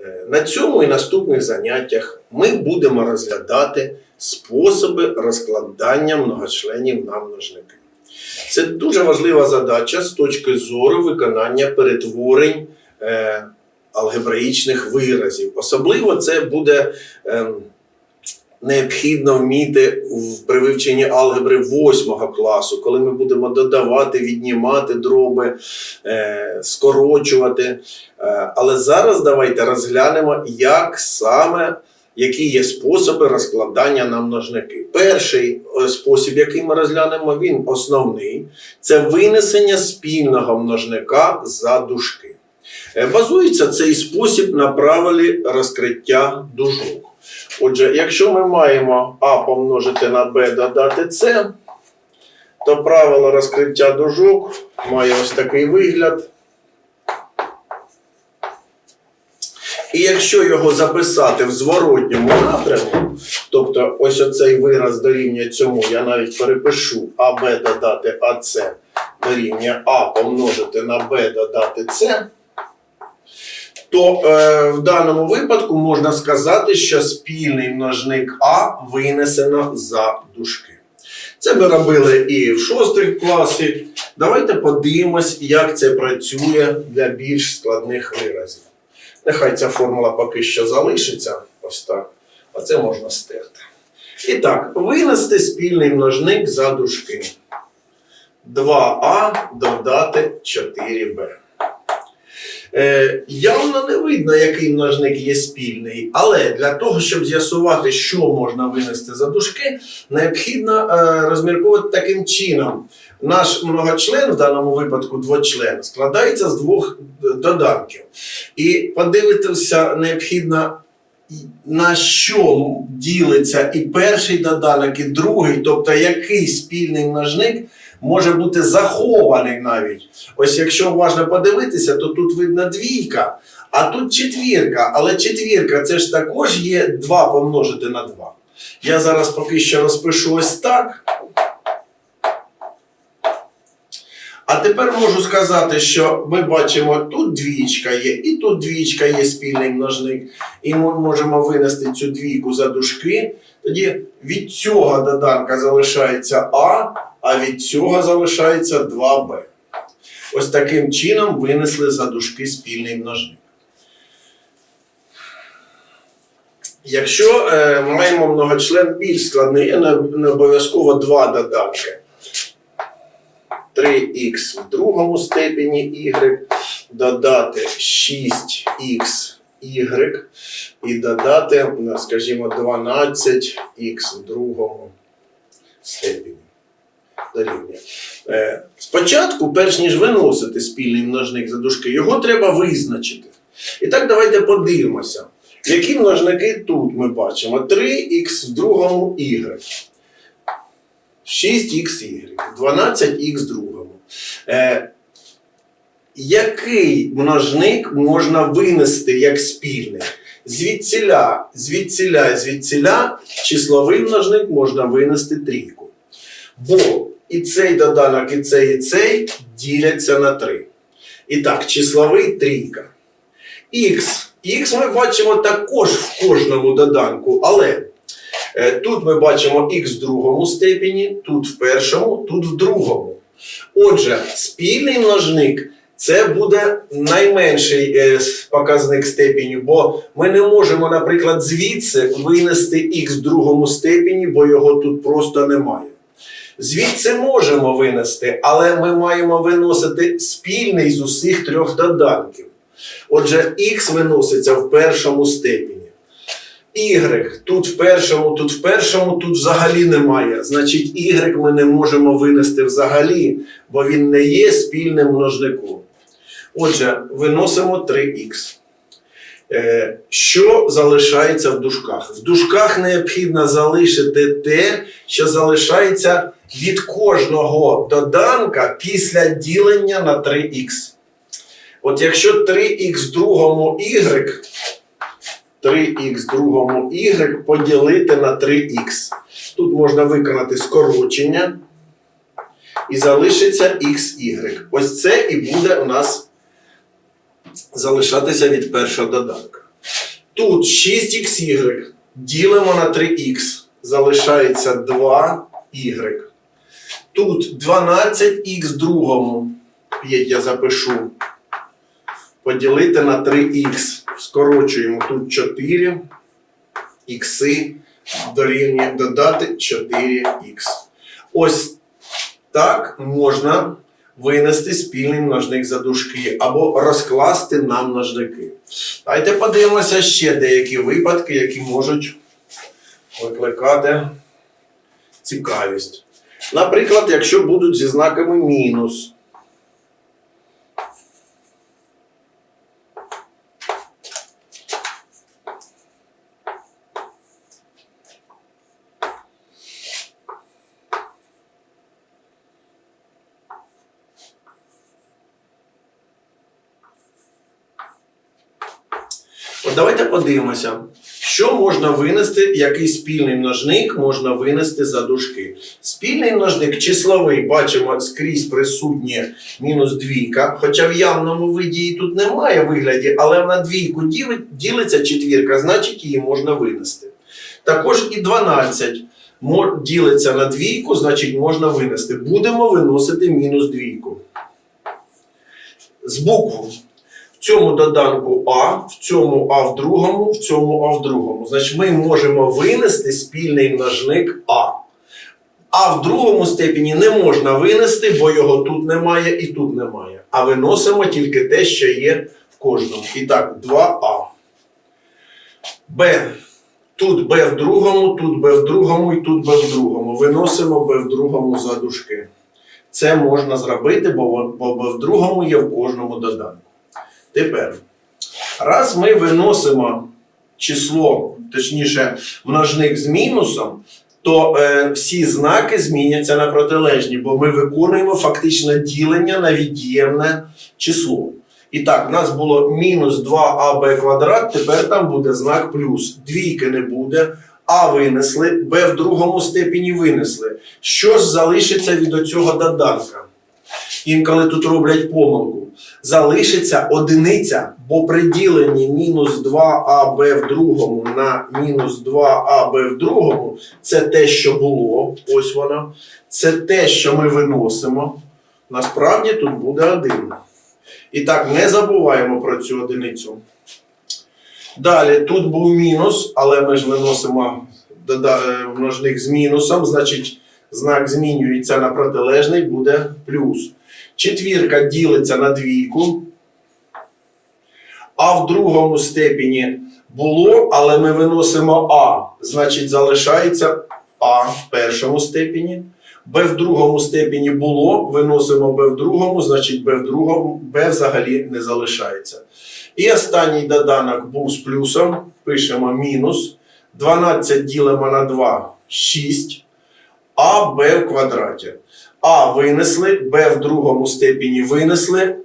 Е, На цьому і наступних заняттях ми будемо розглядати способи розкладання многочленів на множники. Це дуже важлива задача з точки зору виконання перетворень е, алгебраїчних виразів. Особливо це буде ем, необхідно вміти при вивченні алгебри 8 класу, коли ми будемо додавати, віднімати дроби, е, скорочувати. Е, але зараз давайте розглянемо, як саме. Які є способи розкладання на множники? Перший е, спосіб, який ми розглянемо, він основний це винесення спільного множника за дужки. Базується цей спосіб на правилі розкриття дужок. Отже, якщо ми маємо А помножити на Б додати С, то правило розкриття дужок має ось такий вигляд. І якщо його записати в зворотньому напрямку, тобто ось оцей вираз дорівнює цьому, я навіть перепишу АБ додати АС дорівнює А помножити на Б додати С, то е, в даному випадку можна сказати, що спільний множник А винесено за дужки. Це ми робили і в шостих класі. Давайте подивимось, як це працює для більш складних виразів. Нехай ця формула поки що залишиться. Ось так. А це можна стерти. І так, винести спільний множник за дужки. 2а додати 4b. Е, явно не видно, який множник є спільний, але для того, щоб з'ясувати, що можна винести за дужки, необхідно е, розмірковувати таким чином. Наш многочлен, в даному випадку двочлен, складається з двох доданків. І подивитися необхідно, на що ділиться і перший доданок, і другий, тобто який спільний множник може бути захований навіть. Ось якщо уважно подивитися, то тут видно двійка, а тут четвірка. Але четвірка це ж також є 2 помножити на 2. Я зараз поки що розпишу ось так. А тепер можу сказати, що ми бачимо, тут двічка є, і тут двічка є спільний множник. І ми можемо винести цю двійку за дужки. Тоді від цього доданка залишається А, а від цього залишається 2b. Ось таким чином винесли за дужки спільний множник. Якщо е, маємо многочлен більш складний, не, обов'язково два доданки. 3х в другому степені y, додати 6х y і додати, ну, скажімо, 12х в другому степені. Дорівнює. Е, Спочатку, перш ніж виносити спільний множник за дужки, його треба визначити. І так давайте подивимося, які множники тут ми бачимо. 3х в другому y. 6xy, 12х в другому. Е, який множник можна винести як спільний? Звідціля, звідціля, звідціля числовий множник можна винести трійку. Бо і цей доданок, і цей, і цей діляться на 3. І так, числовий трійка. Х. Х ми бачимо також в кожному доданку, але е, тут ми бачимо х в другому степені, тут в першому, тут в другому. Отже, спільний множник це буде найменший е, показник степені, бо ми не можемо, наприклад, звідси винести х в другому степені, бо його тут просто немає. Звідси можемо винести, але ми маємо виносити спільний з усіх трьох доданків. Отже, х виноситься в першому степені. Y тут в першому, тут в першому, тут взагалі немає. Значить, y ми не можемо винести взагалі, бо він не є спільним множником. Отже, виносимо 3х. Е, Що залишається в дужках? В дужках необхідно залишити те, що залишається від кожного доданка після ділення на 3х. От якщо 3х в другому y, 3х в другому y поділити на 3х. Тут можна виконати скорочення і залишиться xy. Ось це і буде у нас залишатися від першого доданка. Тут 6xy ділимо на 3х. Залишається 2y. Тут 12х другому. 5 я запишу. Поділити на 3х. Скорочуємо тут 4 ікси дорівнює додати 4х. Ось так можна винести спільний множник за дужки або розкласти на множники. Давайте подивимося ще деякі випадки, які можуть викликати цікавість. Наприклад, якщо будуть зі знаками мінус. От давайте подивимося, що можна винести, який спільний множник можна винести за дужки. Спільний множник числовий, бачимо, скрізь присутнє мінус двійка, хоча в явному виді її тут немає вигляді, але на двійку ділиться четвірка, значить її можна винести. Також і 12 ділиться на двійку, значить можна винести. Будемо виносити мінус двійку. З букву. Цьому доданку А, в цьому А в другому, в цьому А в другому. Значить, ми можемо винести спільний множник А. А в другому степені не можна винести, бо його тут немає і тут немає. А виносимо тільки те, що є в кожному. І так, 2А. Б. Тут Б в другому, тут Б в другому і тут Б в другому. Виносимо Б в другому за дужки. Це можна зробити, бо Б в другому є в кожному доданку. Тепер, раз ми виносимо число, точніше, множник з мінусом, то е, всі знаки зміняться на протилежні, бо ми виконуємо фактично ділення на від'ємне число. І так, в нас було мінус 2аб квадрат, тепер там буде знак плюс. Двійки не буде. А винесли, Б в другому степені винесли. Що ж залишиться від оцього доданка? Інколи тут роблять помилку. Залишиться одиниця, бо при діленні мінус 2аб в другому на мінус 2аб в другому це те, що було. Ось воно. Це те, що ми виносимо. Насправді тут буде один. І так, не забуваємо про цю одиницю. Далі, тут був мінус, але ми ж виносимо е, множник з мінусом, значить знак змінюється на протилежний, буде плюс. Четвірка ділиться на двійку. А в другому степені було, але ми виносимо А. Значить, залишається А в першому степені. Б в другому степені було, виносимо Б в другому, значить Б в другому, Б взагалі не залишається. І останній доданок був з плюсом. Пишемо мінус. 12 ділимо на 2 6. А Б в квадраті. А винесли, Б в другому степені винесли.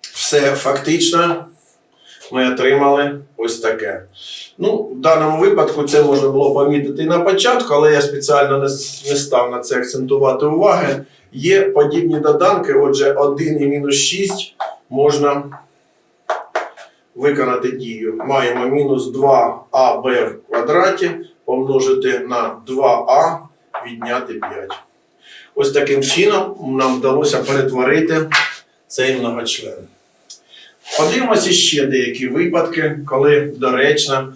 Все фактично ми отримали ось таке. Ну, в даному випадку це можна було помітити і на початку, але я спеціально не, став на це акцентувати уваги. Є подібні доданки, отже, 1 і мінус 6 можна виконати дію. Маємо мінус 2аб в квадраті помножити на 2а відняти 5. Ось таким чином нам вдалося перетворити цей многочлен. Подивимося ще деякі випадки, коли доречно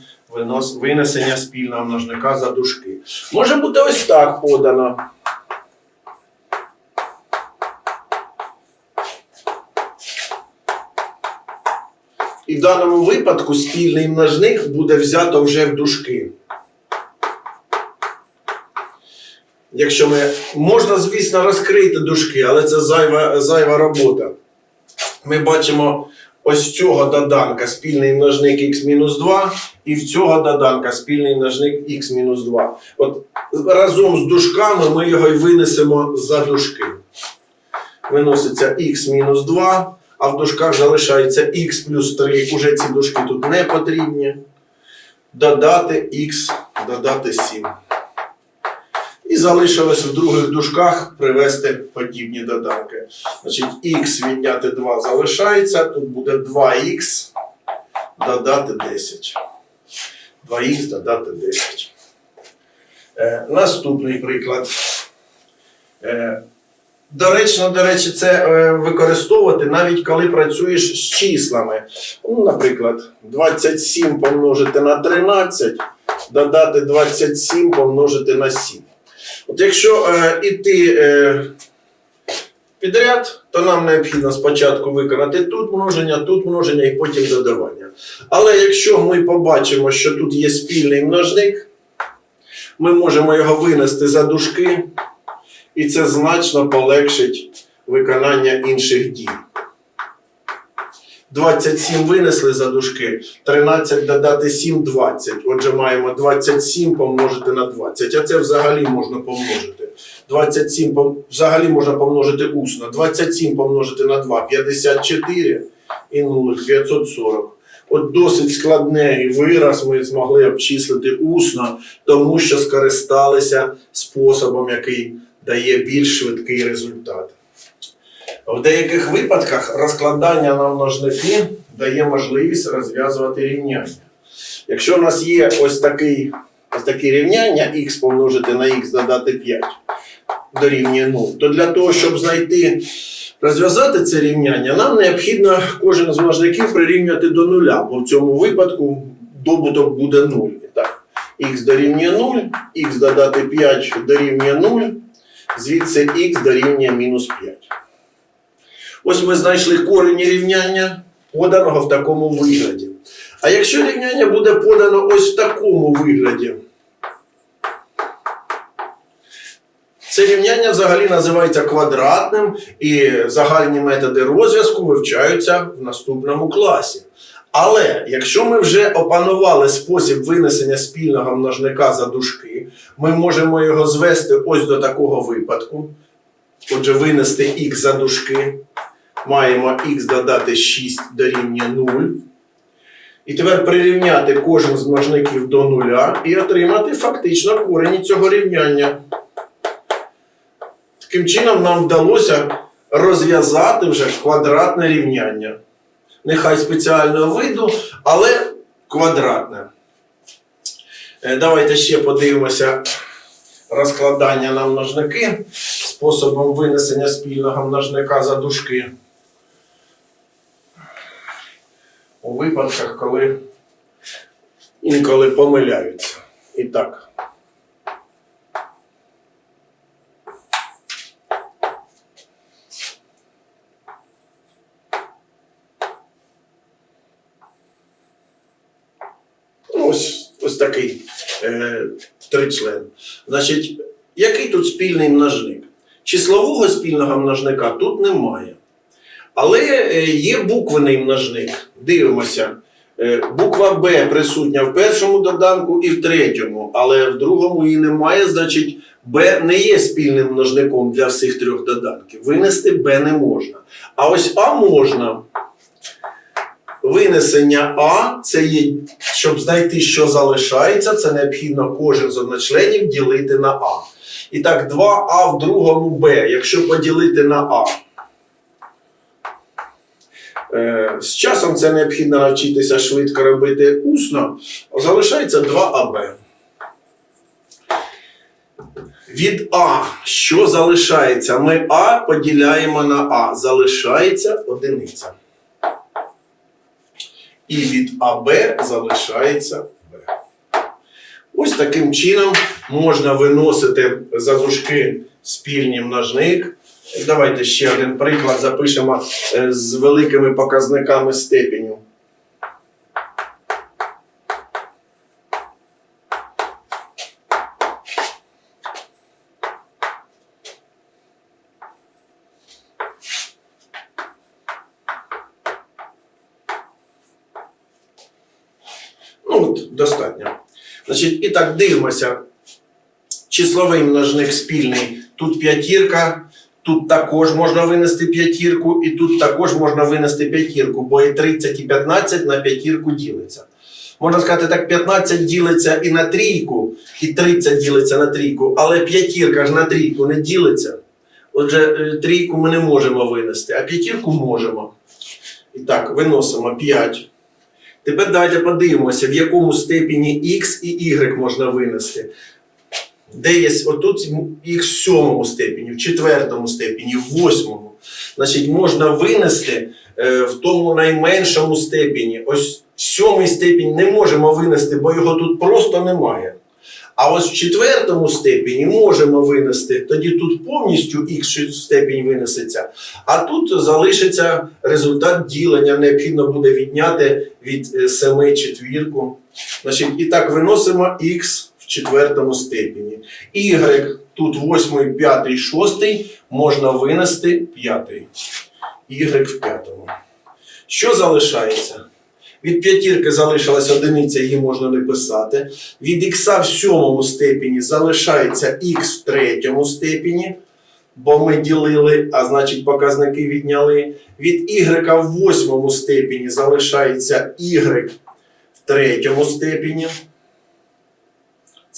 винесення спільного множника за дужки. Може бути ось так подано. І в даному випадку спільний множник буде взято вже в дужки. Якщо ми можна, звісно, розкрити дужки, але це зайва, зайва робота. Ми бачимо ось цього доданка спільний множник x-2, і в цього доданка спільний множник x-2. От разом з дужками ми його й винесемо за дужки. Виноситься x-2, а в дужках залишається x плюс 3. Уже ці дужки тут не потрібні. Додати x, додати 7. Залишилось в других дужках привести подібні доданки. Значить, х відняти 2 залишається, тут буде 2х додати 10. 2х додати 10. Е, наступний приклад. Е, доречно, до речі, це е, використовувати навіть коли працюєш з числами. Ну, наприклад, 27 помножити на 13, додати 27 помножити на 7. От якщо е, іти е, підряд, то нам необхідно спочатку виконати тут множення, тут множення і потім додавання. Але якщо ми побачимо, що тут є спільний множник, ми можемо його винести за дужки, і це значно полегшить виконання інших дій. 27 винесли за дужки, 13 додати 7 20. Отже, маємо 27 помножити на 20. А це взагалі можна помножити. 27 пом- взагалі можна помножити усно. 27 помножити на 2 54 і 0 540. От досить складний вираз ми змогли обчислити усно, тому що скористалися способом, який дає більш швидкий результат. В деяких випадках розкладання на множники дає можливість розв'язувати рівняння. Якщо у нас є ось такий, такі рівняння х помножити на х додати 5 дорівнює 0, то для того, щоб знайти, розв'язати це рівняння, нам необхідно кожен з множників прирівнювати до нуля, бо в цьому випадку добуток буде 0. Так, х дорівнює 0, х додати 5 дорівнює 0, звідси х дорівнює мінус 5. Ось ми знайшли корені рівняння, поданого в такому вигляді. А якщо рівняння буде подано ось в такому вигляді, це рівняння взагалі називається квадратним, і загальні методи розв'язку вивчаються в наступному класі. Але якщо ми вже опанували спосіб винесення спільного множника за дужки, ми можемо його звести ось до такого випадку. Отже, винести х за дужки маємо х додати 6 дорівнює 0. І тепер прирівняти кожен з множників до нуля і отримати фактично корені цього рівняння. Таким чином нам вдалося розв'язати вже квадратне рівняння. Нехай спеціального виду, але квадратне. Е, Давайте ще подивимося розкладання на множники способом винесення спільного множника за дужки. У випадках, коли інколи помиляються. І так. Ну, Ось, ось такий е, тричлен. Значить, який тут спільний множник? Числового спільного множника тут немає. Але е, є буквений множник. Дивимося. Е, Буква Б присутня в першому доданку і в третьому, але в другому її немає, значить Б не є спільним множником для всіх трьох доданків. Винести Б не можна. А ось А можна. Винесення А це є, щоб знайти, що залишається, це необхідно кожен з одночленів ділити на А. І так, 2А в другому Б, якщо поділити на А. Е, З часом це необхідно навчитися швидко робити усно, залишається 2АБ. Від А, що залишається? Ми А поділяємо на А. Залишається одиниця. І від АБ залишається Б. Ось таким чином можна виносити за дужки спільний множник. Давайте ще один приклад запишемо е, з великими показниками степеню. Ну. Значить, і так дивимося. Числовий множник спільний. Тут п'ятірка, тут також можна винести п'ятірку, і тут також можна винести п'ятірку, бо і 30 і 15 на п'ятірку ділиться. Можна сказати, так 15 ділиться і на трійку, і 30 ділиться на трійку, але п'ятірка ж на трійку не ділиться. Отже, е, трійку ми не можемо винести, а п'ятірку можемо. І так, виносимо 5. Тепер давайте подивимося, в якому степені x і y можна винести. Де є отут x в сьомому степені, в четвертому степені, в восьмому. Значить, можна винести е, в тому найменшому степені. Ось сьомий степінь не можемо винести, бо його тут просто немає. А ось в четвертому степені можемо винести, тоді тут повністю х степінь винесеться, а тут залишиться результат ділення. Необхідно буде відняти від е, 7 четвірку. Значить, і так виносимо х четвертому степені. Y тут 8, 5, 6 можна винести 5. Y в п'ятому. Що залишається? Від п'ятірки залишилась одиниця, її можна не писати. Від х в сьомому степені залишається х в третьому степені, бо ми ділили, а значить показники відняли. Від y в восьмому степені залишається y в третьому степені.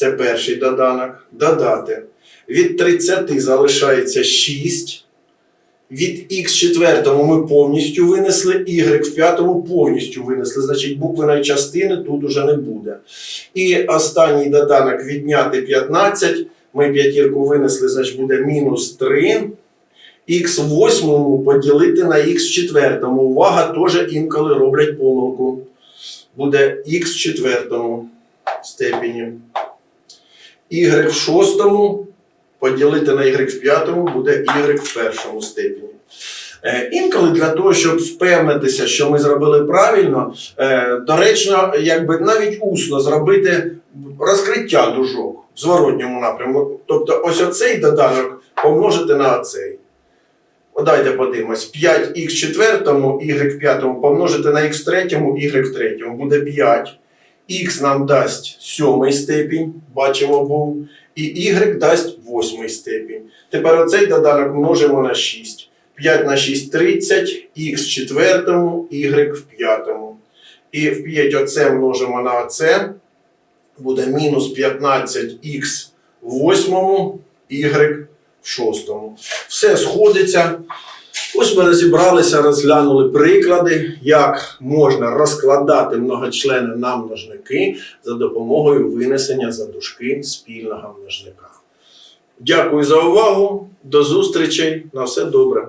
Це перший доданок. Додати. Від 30 залишається 6. Від х четвертому ми повністю винесли, y в п'ятому повністю винесли. Значить, буквеної частини тут уже не буде. І останній доданок відняти 15. Ми п'ятірку винесли, значить буде мінус 3. Х в восьмому поділити на х в четвертому. Увага, теж інколи роблять помилку. Буде х в четвертому степені. Y в шостому поділити на y в п'ятому буде y в першому степені. Е, Інколи для того, щоб впевнитися, що ми зробили правильно, е, доречно, якби навіть усно зробити розкриття дужок в зворотньому напрямку. Тобто, ось оцей доданок помножити на оцей. Давайте подивимось. 5х в четвертому, y в п'ятому помножити на х третьому, y в третьому. Буде 5. Х нам дасть сьомий степінь, бачимо був, і y дасть восьмий степінь. Тепер оцей доданок множимо на 6. 5 на 6 30, х в четвертому, y в п'ятому. І в 5 оце множимо на оце. Буде мінус 15х в восьмому, y в шостому. Все сходиться. Ось ми розібралися, розглянули приклади, як можна розкладати многочлени на множники за допомогою винесення задушки спільного множника. Дякую за увагу. До зустрічей. На все добре.